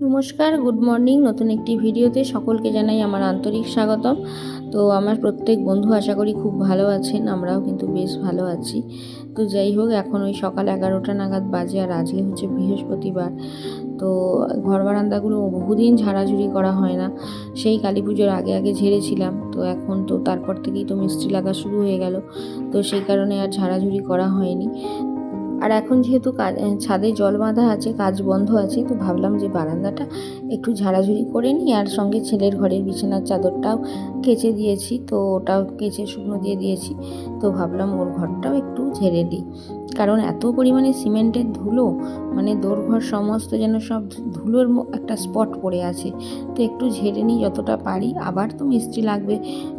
নমস্কার, good morning. নতুন একটি ভিডিওতে সকলকে জানাই আমার আন্তরিক স্বাগতম। তো আমার প্রত্যেক বন্ধু আশা করি খুব ভালো আছেন, আমরাও কিন্তু বেশ ভালো আছি। তো যাই হোক, এখন ওই সকাল এগারোটা নাগাদ বাজে আর আজকে হচ্ছে বৃহস্পতিবার। তো ঘর বারান্দাগুলো বহুদিন ঝাড়াঝুড়ি করা হয় না, সেই কালী পুজোর আগে আগে ঝেড়েছিলাম। তো এখন তো তারপর থেকেই তো মিস্ত্রি লাগা শুরু হয়ে গেল। তো সেই কারণে আর ঝাড়াঝুড়ি করা হয়নি। আর এখন যেহেতু ছাদে জল বাঁধা আছে কাজ বন্ধ আছে তো ভাবলাম যে বারান্দাটা একটু ঝাড়াঝুড়ি করে নিই আর সঙ্গে ছেলের ঘরের বিছানার চাদরটাও কেচে দিয়েছি, তো ওটাও কেচে শুকনো দিয়ে দিয়েছি, তো ভাবলাম ওর ঘরটাও একটু ঝেড়ে দিই। কারণ এত পরিমাণে সিমেন্টের ধুলো মানে দোরঘর সমস্ত যেন সব ধুলোর একটা স্পট পড়ে আছে, তো একটু ঝেড়ে নিই যতটা পারি, আবার তো মিস্ত্রি লাগবে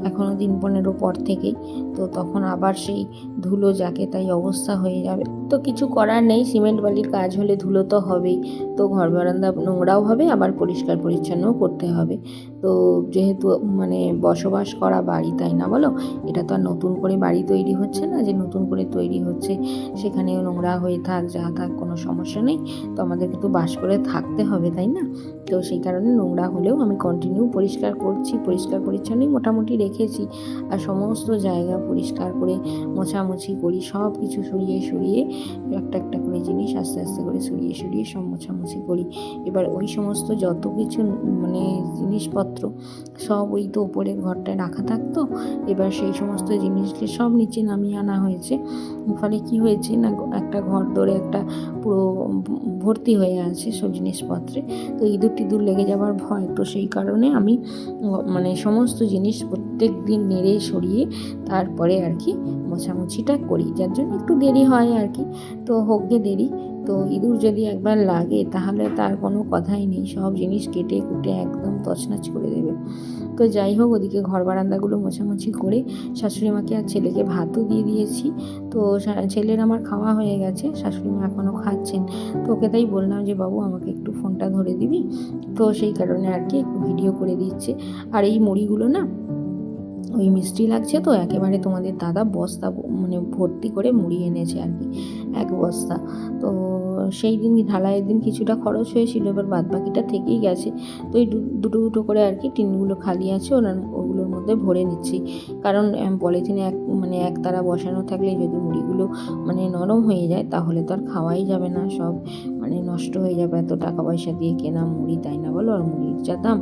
এখনও দিন পনেরো পর থেকেই, তো তখন আবার সেই ধুলো যাকে তাই অবস্থা হয়ে যাবে। তো কিছু করার নেই, সিমেন্ট বালির কাজ হলে ধুলো তো হবেই, তো ঘর বারান্দা নোংরাও হবে, আবার পরিষ্কার পরিচ্ছন্নও করতে হবে। তো যেহেতু মানে বসবাস করা বাড়ি, তাই না বলো? এটা তো আর নতুন করে বাড়ি তৈরি হচ্ছে না, যে নতুন করে তৈরি হচ্ছে, সেখানেও নোংরা হয়ে থাক, যা থাক, কোনো সমস্যা নেই। তো আমাদেরকে তো বাস করে থাকতে হবে, তাই না? তো সেই কারণে নোংরা হলেও আমি কন্টিনিউ পরিষ্কার করছি, পরিষ্কার পরিচ্ছন্নই মোটামুটি রেখেছি। আর সমস্ত জায়গা পরিষ্কার করে মোছামুছি করি, সব কিছু সরিয়ে সরিয়ে, একটা একটা করে জিনিস আস্তে আস্তে করে সরিয়ে সরিয়ে সব মোছামুছি করি। এবার ওই সমস্ত যত কিছু মানে জিনিসপত্র সব ওই তো উপরের ঘরটায় রাখা থাকতো। এবার সেই সমস্ত জিনিসকে সব নিচে নামিয়ে আনা হয়েছে। ফলে কি হয়েছে না, একটা ঘর ধরে একটা পুরো ভর্তি হয়ে আছে সব জিনিসপত্রে। তো ইঁদুর টিঁদুর লেগে যাওয়ার ভয়। তো সেই কারণে আমি মানে সমস্ত জিনিস প্রত্যেক দিন নেড়ে সরিয়ে তারপরে আর কি মোছামুছিটা করি। যার জন্য একটু দেরি হয় আর কি। তো হোক গে দেরি। তো ইঁদুর যদি একবার লাগে, তাহলে তার কোনো কথাই নেই। সব জিনিস কেটে কুটে একদম তছনছ করে দেবে। তো যাই হোক, ওদিকে ঘর বারান্দাগুলো মোছামুছি করে শাশুড়ি মাকে আর ছেলেকে ভাতও দিয়ে দিয়েছি। তো ছেলের আমার খাওয়া হয়ে গেছে, শাশুড়ি মা এখনও খাচ্ছেন। তো ওকে তাই বললাম যে, বাবু, আমাকে একটু ফোনটা ধরে দিবি। তো সেই কারণে আর কি একটু ভিডিও করে দিচ্ছে। আর এই মুড়িগুলো না ওই মিষ্টি লাগছে তো, একেবারে তোমাদের দাদা বস্তা মানে ভর্তি করে মুড়ি এনেছে আর কি, এক বস্তা। তো সেই দিন ঢালাইয়ের দিন কিছুটা খরচ হয়েছিল, এবার বাদ বাকিটা থেকেই গেছে। তো এই দুটো দুটো করে আর কি টিনগুলো খালি আছে ওরা ওগুলোর মধ্যে ভরে নিচ্ছি। কারণ পলিথিনে এক মানে এক তারা বসানো থাকলে যদি মুড়িগুলো মানে নরম হয়ে যায়, তাহলে তো আর খাওয়াই যাবে না সব। মানে নষ্ট হয়ে যাবে, এত টাকা পয়সা দিয়ে কেনা মুড়ি, তাই না বলো? আর মুড়ির যা দাম,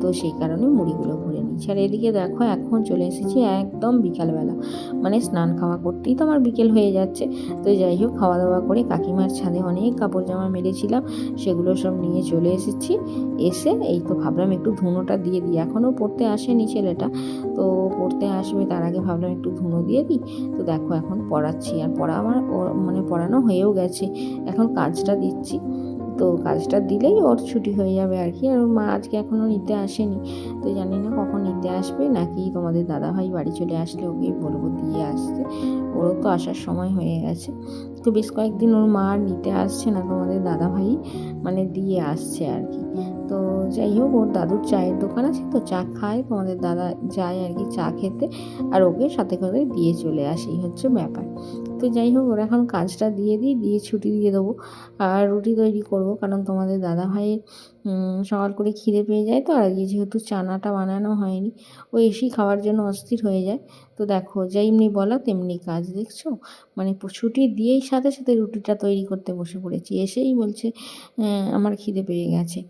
তো সেই কারণে মুড়িগুলো ভরে নিচ্ছি আর এদিকে দেখো, এখন চলে এসেছি একদম বিকালবেলা। মানে স্নান খাওয়া করতেই তো আমার বিকেল হয়ে যাচ্ছে। তো যাই হোক খাওয়া দাওয়া করে কাকিমার ছাদে অনেক কাপড় জামা মেরেছিলাম সেগুলো সব নিয়ে চলে এসেছি। এসে এই তো ভাবলাম একটু ধুনোটা দিয়ে দিই। এখনও পড়তে আসেনি ছেলেটা, তো পড়তে আসবে, তার আগে ভাবলাম একটু ধুনো দিয়ে দিই। তো দেখো, এখন পড়াচ্ছি। আর পড়া আমার মানে পড়ানো হয়েও গেছে। এখন কাজটা দিচ্ছি। তো কাজটা দিলেই ওর ছুটি হয়ে যাবে আর কি। আর ওর মা আজকে এখনও নিতে আসেনি। তো জানি না কখন নিতে আসবে। নাকি তোমাদের দাদাভাই বাড়ি চলে আসলে ওকে বলব দিয়ে আসতে। ওরও তো আসার সময় হয়ে গেছে। তো বেশ কয়েকদিন ওর মা আর নিতে আসছে না, তোমাদের দাদাভাই মানে দিয়ে আসছে আর কি। তো যাই হোক, ওর দাদুর চায়ের দোকান আছে, তো চা খায়। তোমাদের দাদা যায় আর কি চা খেতে। আর ওকে সাথে করে দিয়ে চলে আসে, এই হচ্ছে ব্যাপার। তো যাই হোক, ওরা এখন কাজটা দিয়ে দিই, দিয়ে ছুটি দিয়ে দেবো আর রুটি তৈরি করব, কারণ তোমাদের দাদা ভাইয়ের সকাল করে খিদে পেয়ে যায় তো, আর যেহেতু চানাটা বানানো হয়নি, ও এসেই খাওয়ার জন্য অস্থির হয়ে যায়। তো দেখো, যেমনি বলা তেমনি কাজ, দেখছ? মানে ছুটি দিয়েই সাথে সাথে রুটিটা তৈরি করতে বসে পড়েছি, এসেই বলছে আমার খিদে পেয়ে গেছে।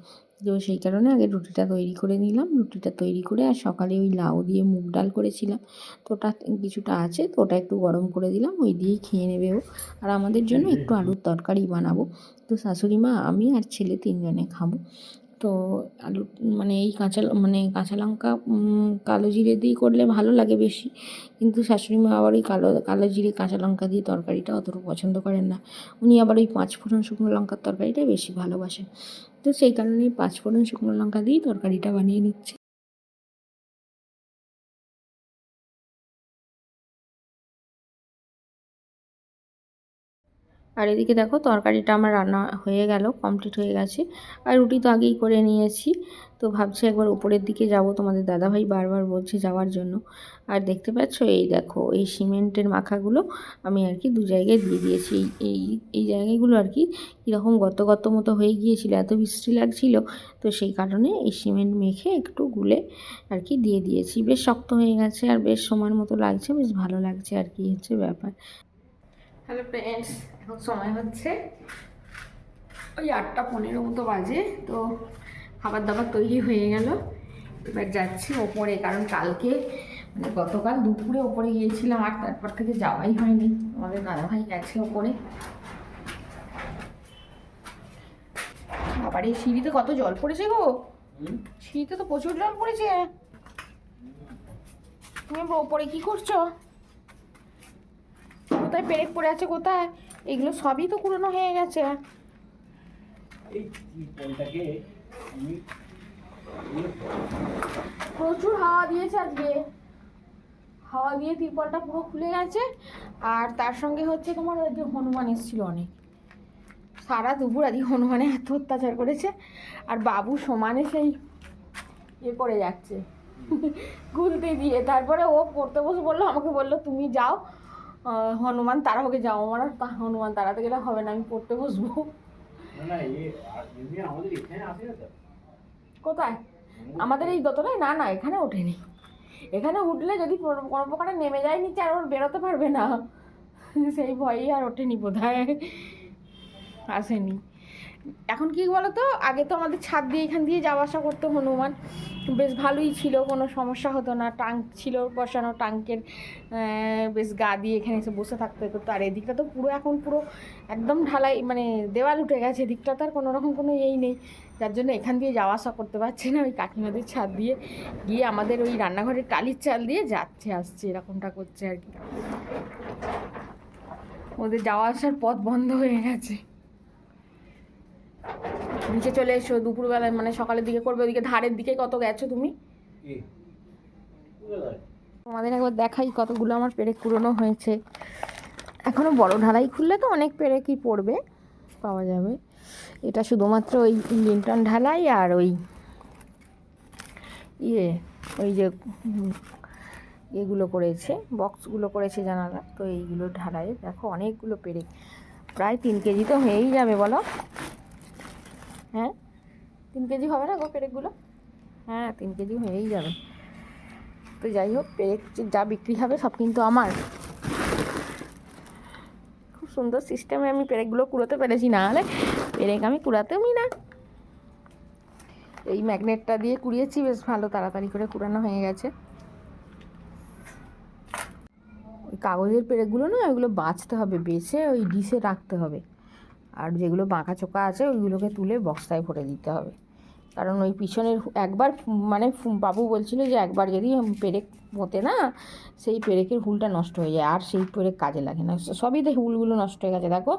তো সেই কারণে আগে রুটিটা তৈরি করে নিলাম। রুটিটা তৈরি করে আর সকালে ওই লাউ দিয়ে মুগ ডাল করেছিলাম। তো ওটা কিছুটা আছে, তো ওটা একটু গরম করে দিলাম, ওই দিয়েই খেয়ে নেবে ও। আর আমাদের জন্য একটু আলুর তরকারি বানাবো। তো শাশুড়ি মা, আমি আর ছেলে তিনজনে খাব। তো আলু মানে এই কাঁচা মানে কাঁচা লঙ্কা কালো জিরে দিয়ে করলে ভালো লাগে বেশি। কিন্তু শাশুড়ি মা আবার ওই কালো কালো জিরে, কাঁচা লঙ্কা দিয়ে তরকারিটা অতটা পছন্দ করেন না। উনি আবার ওই পাঁচ ফোড়ন শুকনো লঙ্কার তরকারিটাই বেশি ভালোবাসেন। তো সেই কারণেই পাঁচ ফোড়ন শুকনো লঙ্কা দিয়েই তরকারিটা বানিয়ে নিচ্ছি। আর এদিকে দেখো তরকারিটা আমার রান্না হয়ে গেল কমপ্লিট হয়ে গেছে। আর রুটি তো আগেই করে নিয়েছি। তো ভাবছি একবার উপরের দিকে যাব, তোমাদের দাদাভাই বারবার বলছে যাওয়ার জন্য। আর দেখতে পাচ্ছ, এই দেখো, এই সিমেন্টের মাখাগুলো আমি আর কি দু জায়গায় দিয়ে দিয়েছি। এই এই জায়গাগুলো আর কি কীরকম গত গত মতো হয়ে গিয়েছিল, এত বৃষ্টি লাগছিল। তো সেই কারণে এই সিমেন্ট মেখে একটু গুলে আর কি দিয়ে দিয়েছি। বেশ শক্ত হয়ে গেছে আর বেশ সমান মতো লাগছে, বেশ ভালো লাগছে আর কি, হচ্ছে ব্যাপার। হ্যালো ফ্রেন্ডস এখন সময় হচ্ছে ওই আটটা পনেরো মতো বাজে তো খাবার দাবার তৈরি হয়ে গেল। এবার যাচ্ছি ওপরে কারণ কালকে মানে গতকাল দুপুরে ওপরে গিয়েছিলাম আর তারপর থেকে যাওয়াই হয়নি। আমাদের দাদাভাই গেছে ওপরে। আবার এই সিঁড়িতে কত জল পড়েছে গো? সিঁড়িতে তো প্রচুর জল পড়েছে। তুমি ওপরে কি করছ? কোথায় পেরেক পড়ে আছে কোথায়? এগুলো সবই তো পুরনো হয়ে গেছে। প্রচুর হাওয়া দিয়েছে আজকে। হাওয়া দিয়ে তিরপলটা পুরো খুলে গেছে আর তার সঙ্গে হচ্ছে তোমার ওই যে হনুমান এসেছিল অনেক। সারা দুপুর আজকে হনুমানে এত অত্যাচার করেছে আর বাবু সমানে সেই ইয়ে করে যাচ্ছে। গুলতে দিয়ে তারপরে ও পড়তে বসে বলল আমাকে বলল তুমি যাও আহ, তারা হোকে যাও আমার আর তা- হনুমান তাড়াতে গেলে হবে না আমি পড়তে বসবো। কোথায়? আমাদের এই দোতলায়? না না এখানে ওঠেনি। এখানে উঠলে যদি কোনো কোনো প্রকারে নেমে যায় নিচে আর ওর বেরোতে পারবে না। সেই ভয়েই আর ওঠেনি বোধ হয় আসেনি। এখন কি বলতো? আগে তো আমাদের ছাদ দিয়ে এখান দিয়ে যাওয়া আসা করতো হনুমান। বেশ ভালোই ছিল, কোনো সমস্যা হতো না। টাঙ্ক ছিল বসানো টাঙ্কের বেশ গা দিয়ে এখানে এসে বসে থাকতে হতো। আর এদিকটা তো পুরো, এখন পুরো একদম ঢালাই মানে দেওয়াল উঠে গেছে। এদিকটা তো আর কোনো রকম কোনো ইয়েই নেই। যার জন্য এখান দিয়ে যাওয়া আসা করতে পারছে না ওই কাকিমাদের ছাদ দিয়ে। গিয়ে আমাদের ওই রান্নাঘরের টালির চাল দিয়ে যাচ্ছে, আসছে, এরকমটা করছে আর কি। ওদের যাওয়া আসার পথ বন্ধ হয়ে গেছে। নিচে চলে এসো দুপুরবেলায় মানে সকালের দিকে করবে ওদিকে ধারের দিকে কত গেছো তুমি? তোমাদের একবার দেখাই কতগুলো আমার পেরেক পুরনো হয়েছে। এখনও বড় ঢালাই খুললে তো অনেক পেরেকই পড়বে পাওয়া যাবে। এটা শুধুমাত্র ওই লিন্টন ঢালাই আর ওই ইয়ে ওই যে এগুলো করেছে বক্সগুলো করেছে জানালা। তো এইগুলো ঢালাই দেখো অনেকগুলো পেরেক প্রায় তিন কেজি তো হয়েই যাবে বলো। হ্যাঁ? তিন কেজি হবে না গো পেরেকগুলো? হ্যাঁ তিন কেজি হয়েই যাবে। তো যাই হোক পেরেক যা বিক্রি হবে সব কিন্তু আমার। খুব সুন্দর সিস্টেমে আমি পেরেকগুলো কুড়োতে পেরেছি না হলে পেরেক আমি কুড়াতেমই না এই ম্যাগনেটটা দিয়ে কুড়িয়েছি বেশ ভালো তাড়াতাড়ি করে কুড়ানো হয়ে গেছে। ওই কাগজের পেরেকগুলো না ওইগুলো বাঁচতে হবে বেছে ওই ডিশে রাখতে হবে। আর যেগুলো বাঁকা চোকা আছে, ওইগুলোকে তুলে বক্সায় ভরে দিতে হবে। কারণ ওই পিছনের একবার মানে বাবু বলছিল যে একবার যদি পেরেক পোঁতে না, সেই পেরেকের হুলটা নষ্ট হয়ে যায়, আর সেই পেরেক কাজে লাগে না। সবই তো হুলগুলো নষ্ট হয়ে গেছে, দেখো।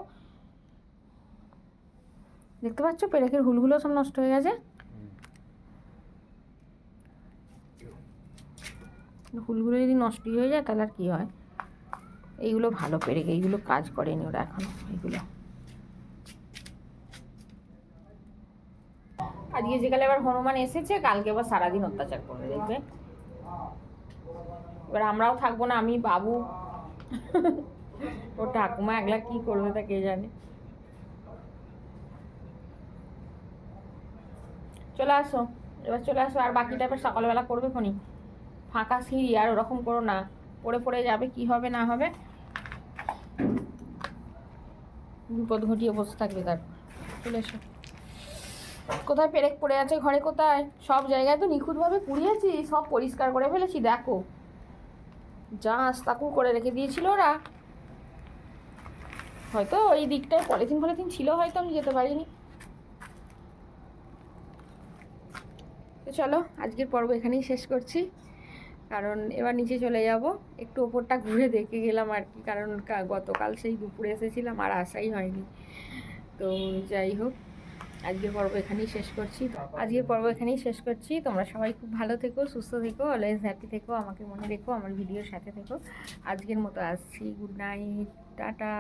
দেখতে পাচ্ছ পেরেকের হুলগুলো সব নষ্ট হয়ে গেছে? হুলগুলো যদি নষ্ট হয়ে যায়, তাহলে আর কী হয়? এইগুলো ভালো পেরেক, এইগুলো কাজ করেনি ওরা এখনও, এইগুলো। আজকে যেকালে এবার হনুমান এসেছে, কালকে আবার সারাদিন অত্যাচার করবে, দেখবে। এবার আমরাও থাকব না, আমি, বাবু। ও ঠাকুমা একলা কি করবে তা কে জানে? চলে আসো, এবার চলে আসো, আর বাকিটা এবার সকালবেলা করবে খনি ফাঁকা সিঁড়ি, আর ওরকম করো না। পড়ে পড়ে যাবে, কি হবে না হবে। বিপদ ঘটিয়ে বসে থাকবে তারপর চলে এসো। কোথায় পেরেক পড়ে আছে, ঘরে কোথায়? সব জায়গায় তো নিখুঁতভাবে পুড়িয়েছি, সব পরিষ্কার করে ফেলেছি, দেখো। যা আস্তাকু করে রেখে দিয়েছিল ওরা। হয়তো ওই দিকটায় পলিথিন ফলিথিন ছিল, হয়তো আমি যেতে পারিনি। তো চলো, আজকের পর্ব এখানেই শেষ করছি। কারণ এবার নিচে চলে যাব। একটু ওপরটা ঘুরে দেখে গেলাম আর কি, কারণ গতকাল সেই দুপুরে এসেছিলাম আর আসাই হয়নি। তো যাই হোক। আজকের পর্ব এখানেই শেষ করছি। আজকের পর্ব এখানেই শেষ করছি। তোমরা সবাই খুব ভালো থেকো, সুস্থ থেকো অলওয়েজ হ্যাপি থেকো, আমাকে মনে রেখো, আমার ভিডিওর সাথে থেকো। আজকের মতো আসছি। Good night tata